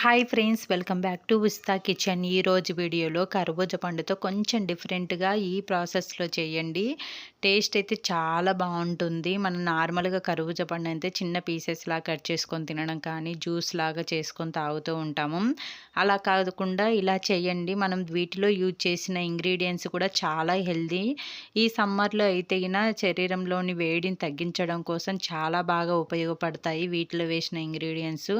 Hi friends welcome back to Usta kitchen ఈరోజు వీడియోలో కర్బూజ పండుతో కొంచెం డిఫరెంట్గా ఈ ప్రాసెస్లో చేయండి. టేస్ట్ అయితే చాలా బాగుంటుంది. మనం నార్మల్గా కర్బూజ పండు అయితే చిన్న పీసెస్లా కట్ చేసుకొని తినడం కానీ జ్యూస్ లాగా చేసుకొని తాగుతూ ఉంటాము. అలా కాకుండా ఇలా చేయండి. మనం వీటిలో యూజ్ చేసిన ఇంగ్రీడియంట్స్ కూడా చాలా హెల్దీ ఈ సమ్మర్లో అయితే శరీరంలోని వేడిని తగ్గించడం కోసం చాలా బాగా ఉపయోగపడతాయి వీటిలో వేసిన ఇంగ్రీడియంట్స్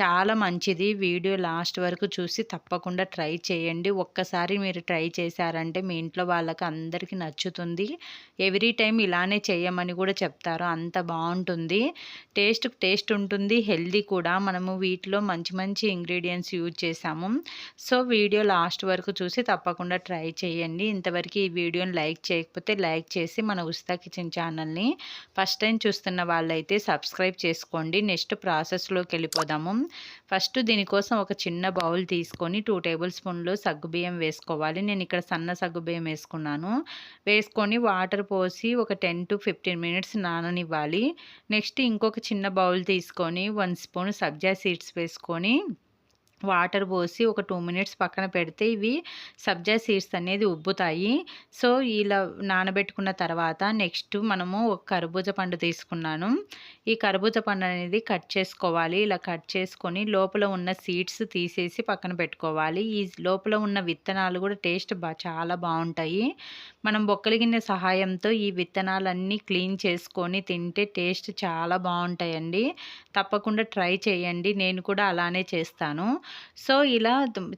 చాలా మంచిది. వీడియో లాస్ట్ వరకు చూసి తప్పకుండా ట్రై చేయండి. ఒక్కసారి మీరు ట్రై చేశారంటే మీ ఇంట్లో వాళ్ళకి అందరికీ నచ్చుతుంది. ఎవ్రీ టైం ఇలానే చేయమని కూడా చెప్తారు. అంత బాగుంటుంది. టేస్ట్ టేస్ట్ ఉంటుంది. హెల్దీ కూడా. మనము వీటిలో మంచి మంచి ఇంగ్రీడియంట్స్ యూజ్ చేసాము సో వీడియో లాస్ట్ వరకు చూసి తప్పకుండా ట్రై చేయండి. ఇంతవరకు ఈ వీడియోని లైక్ చేయకపోతే లైక్ చేసి మన ఉస్తా కిచెన్ ఛానల్ని ఫస్ట్ టైం చూస్తున్న వాళ్ళైతే సబ్స్క్రైబ్ చేసుకోండి. నెక్స్ట్ ప్రాసెస్లోకి వెళ్ళిపోదాము. ఫస్ట్ దీని దీనికోసం ఒక చిన్న బౌల్ తీసుకొని టూ టేబుల్ స్పూన్లు సగ్గుబియ్యం వేసుకోవాలి. నేను ఇక్కడ సన్న సగ్గుబియ్యం వేసుకున్నాను. వేసుకొని వాటర్ పోసి ఒక టెన్ టు ఫిఫ్టీన్ మినిట్స్ నాననివ్వాలి. నెక్స్ట్ ఇంకొక చిన్న బౌల్ తీసుకొని వన్ స్పూన్ సబ్జా సీడ్స్ వేసుకొని వాటర్ పోసి ఒక టూ మినిట్స్ పక్కన పెడితే ఇవి సబ్జా సీడ్స్ అనేది ఉబ్బుతాయి. సో ఇలా నానబెట్టుకున్న తర్వాత నెక్స్ట్ మనము ఒక కర్బూజ పండు తీసుకున్నాను. ఈ కర్బూజ పండు అనేది కట్ చేసుకోవాలి. ఇలా కట్ చేసుకొని లోపల ఉన్న సీడ్స్ తీసేసి పక్కన పెట్టుకోవాలి. ఈ లోపల ఉన్న విత్తనాలు కూడా టేస్ట్ బా చాలా బాగుంటాయి. మనం బొక్కల గిన్నె సహాయంతో ఈ విత్తనాలన్నీ క్లీన్ చేసుకొని తింటే టేస్ట్ చాలా బాగుంటాయండి. తప్పకుండా ట్రై చేయండి. నేను కూడా అలానే చేస్తాను. సో ఇలా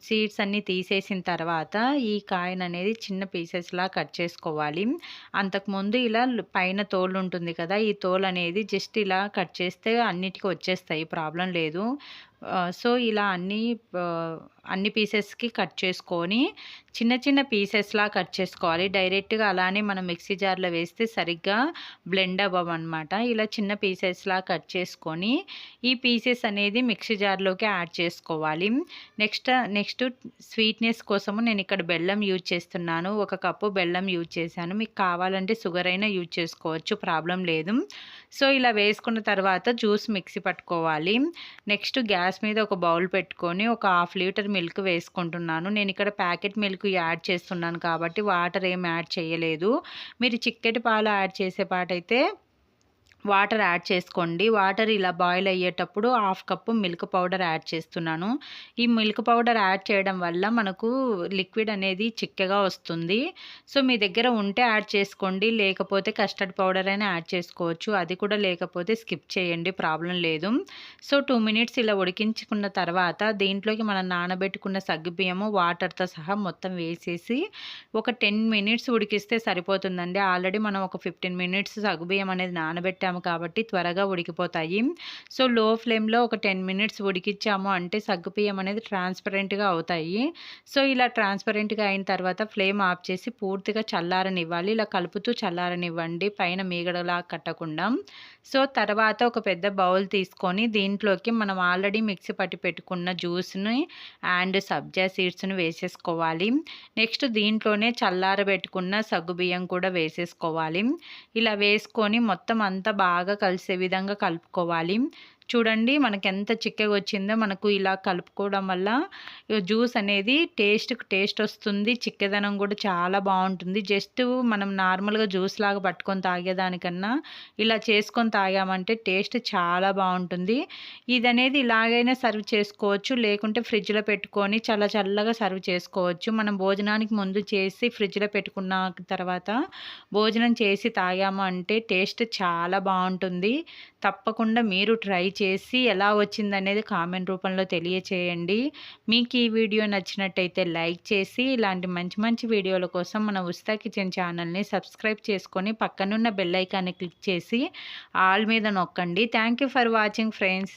సీడ్స్ అన్నీ తీసేసిన తర్వాత ఈ కాయను అనేది చిన్న పీసెస్లా కట్ చేసుకోవాలి. అంతకుముందు ఇలా పైన తోలు ఉంటుంది కదా ఈ తోలు అనేది జస్ట్ ఇలా కట్ చేస్తే అన్నిటికీ వచ్చేస్తాయి ప్రాబ్లం లేదు. సో ఇలా అన్నీ అన్ని పీసెస్కి కట్ చేసుకొని చిన్న చిన్న పీసెస్లా కట్ చేసుకోవాలి. డైరెక్ట్గా అలానే మనం మిక్సీ జార్లో వేస్తే సరిగ్గా బ్లెండ్ అవ్వమన్నమాట. ఇలా చిన్న పీసెస్లా కట్ చేసుకొని ఈ పీసెస్ అనేది మిక్సీ జార్లోకి యాడ్ చేసుకోవాలి. నెక్స్ట్ నెక్స్ట్ స్వీట్నెస్ కోసము నేను ఇక్కడ బెల్లం యూజ్ చేస్తున్నాను. ఒక కప్పు బెల్లం యూజ్ చేశాను. మీకు కావాలంటే షుగర్ అయినా యూజ్ చేసుకోవచ్చు. ప్రాబ్లం లేదు. సో ఇలా వేసుకున్న తర్వాత జ్యూస్ మిక్సీ పట్టుకోవాలి. నెక్స్ట్ గ్యాస్ మీద ఒక బౌల్ పెట్టుకొని ఒక హాఫ్ లీటర్ మిల్క్ వేసుకుంటున్నాను. నేను ఇక్కడ ప్యాకెట్ మిల్క్ యాడ్ చేస్తున్నాను కాబట్టి వాటర్ ఏం యాడ్ చేయలేదు. మీరు చిక్కటి పాలు యాడ్ చేసే పాటైతే వాటర్ యాడ్ చేసుకోండి. వాటర్ ఇలా బాయిల్ అయ్యేటప్పుడు half cup milk powder add చేస్తున్నాను. ఈ మిల్క్ పౌడర్ యాడ్ చేయడం వల్ల మనకు లిక్విడ్ అనేది చిక్కగా వస్తుంది. సో మీ దగ్గర ఉంటే యాడ్ చేసుకోండి. లేకపోతే కస్టర్డ్ పౌడర్ అయినా యాడ్ చేసుకోవచ్చు. అది కూడా లేకపోతే స్కిప్ చేయండి. ప్రాబ్లం లేదు. సో టూ మినిట్స్ ఇలా ఉడికించుకున్న తర్వాత దీంట్లోకి మనం నానబెట్టుకున్న సగ్గుబియ్యము వాటర్తో సహా మొత్తం వేసేసి ఒక టెన్ మినిట్స్ ఉడికిస్తే సరిపోతుందండి. ఆల్రెడీ మనం ఒక ఫిఫ్టీన్ మినిట్స్ సగ్గుబియ్యం అనేది నానబెట్టాము ఉడికించాము కాబట్టి త్వరగా ఉడికిపోతాయి. సో లో ఫ్లేమ్లో ఒక టెన్ మినిట్స్ ఉడికించాము అంటే సగ్గుపియ్యం అనేది ట్రాన్స్పరెంట్గా అవుతాయి. సో ఇలా ట్రాన్స్పరెంట్గా అయిన తర్వాత ఫ్లేమ్ ఆఫ్ చేసి పూర్తిగా చల్లారనివ్వాలి. ఇలా కలుపుతూ చల్లారనివ్వండి. పైన మీగడలా కట్టకుండా. సో తర్వాత ఒక పెద్ద బౌల్ తీసుకొని దీంట్లోకి మనం ఆల్రెడీ మిక్సీ పట్టి పెట్టుకున్న జ్యూస్ని అండ్ సబ్జా సీడ్స్ని వేసేసుకోవాలి. నెక్స్ట్ దీంట్లోనే చల్లారబెట్టుకున్న సగ్గుబియ్యం కూడా వేసేసుకోవాలి. ఇలా వేసుకొని మొత్తం అంతా బాగా కలిసే విధంగా కలుపుకోవాలి. చూడండి మనకి ఎంత చిక్కగా వచ్చిందో మనకు ఇలా కలుపుకోవడం వల్ల జ్యూస్ అనేది టేస్ట్ టేస్ట్ వస్తుంది చిక్కదనం కూడా చాలా బాగుంటుంది. జస్ట్ మనం నార్మల్గా జ్యూస్ లాగా పట్టుకొని తాగేదానికన్నా ఇలా చేసుకొని తాగామంటే టేస్ట్ చాలా బాగుంటుంది. ఇది అనేది ఇలాగైనా సర్వ్ చేసుకోవచ్చు లేకుంటే ఫ్రిడ్జ్లో పెట్టుకొని చాలా చల్లగా సర్వ్ చేసుకోవచ్చు. మనం భోజనానికి ముందు చేసి ఫ్రిడ్జ్లో పెట్టుకున్న తర్వాత భోజనం చేసి తాగాము అంటే టేస్ట్ చాలా బాగుంటుంది. తప్పకుండా మీరు ట్రై చేసి ఎలా వచ్చిందనేది కామెంట్ రూపంలో తెలియచేయండి. మీకు ఈ వీడియో నచ్చినట్టయితే లైక్ చేసి ఇలాంటి మంచి మంచి వీడియోల కోసం మన ఉస్తా కిచెన్ ఛానల్ని సబ్స్క్రైబ్ చేసుకొని పక్కనున్న బెల్ ఐకాన్ని క్లిక్ చేసి ఆల్ మీద నొక్కండి. Thank for watching friends.